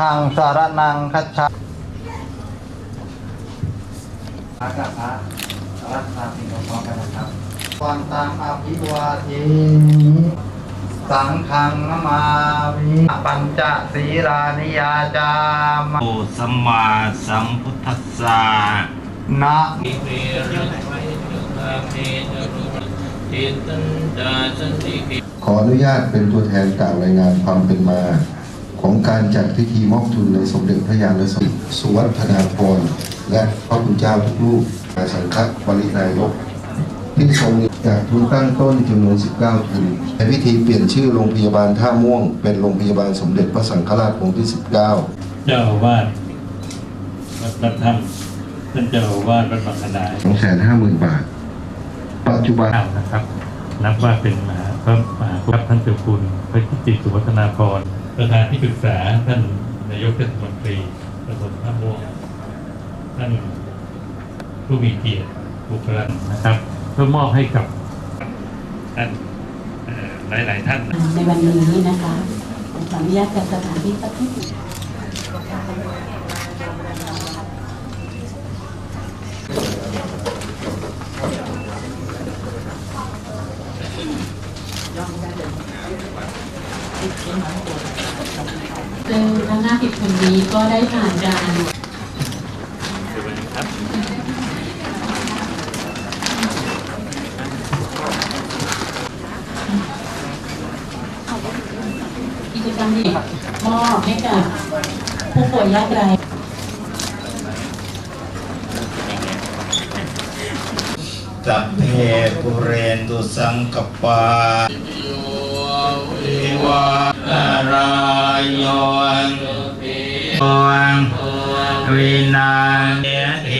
ธังสารนังคัจฉาอากาศะรักษาสิ่งของพร้อมกันนะครับวันตังอภิวาเทมิสังฆังนามามิปัญจศีรานิยาจามโอสัมมาสัมพุทธัสสะนะอิเมรังไว้จุฬาเมตรุจิตตันจาสันติกิขออนุญาตเป็นตัวแทนกล่าวรายงานความเป็นมา ของการจัดพิธีมอบทุนในสมเด็จพระยาณสังสุวัฒนาพรและพระคุณเจ้าทุกรูปนายสังฆบรินายก ที่ทรงจากทุนตั้งต้นจำนวน 19 ทุนในพิธีเปลี่ยนชื่อโรงพยาบาลท่าม่วง เป็นโรงพยาบาลสมเด็จพระสังฆราชองค์ที่ 19 เจ้าอาวาสวัดพระธรรมท่านเจ้าอาวาสวัดบางขนาย250,000 บาท ปัจจุบันเก้านะครับ นับว่าเป็นมหา พระมหาครับท่านเจ้าคุณพระกิติสุวัฒนาพรประธานที่ปรึกษาท่านนายกเทศมนตรีตำบลท่าม่วงท่านผู้มีเกียรติบุคลากรนะครับ เพื่อมอบให้กับท่านหลาย ๆ ท่าน ในวันนี้นะคะขออนุญาตจัดสถานที่สักนิ ซึ่งทั้ง50คนนี้ก็ได้ผ่านการกิจกรรมดีมอบให้กับผู้ป่วยยากไร้สัพเพปุเรนตุสังกปาาลารายโยนวินาเนหิ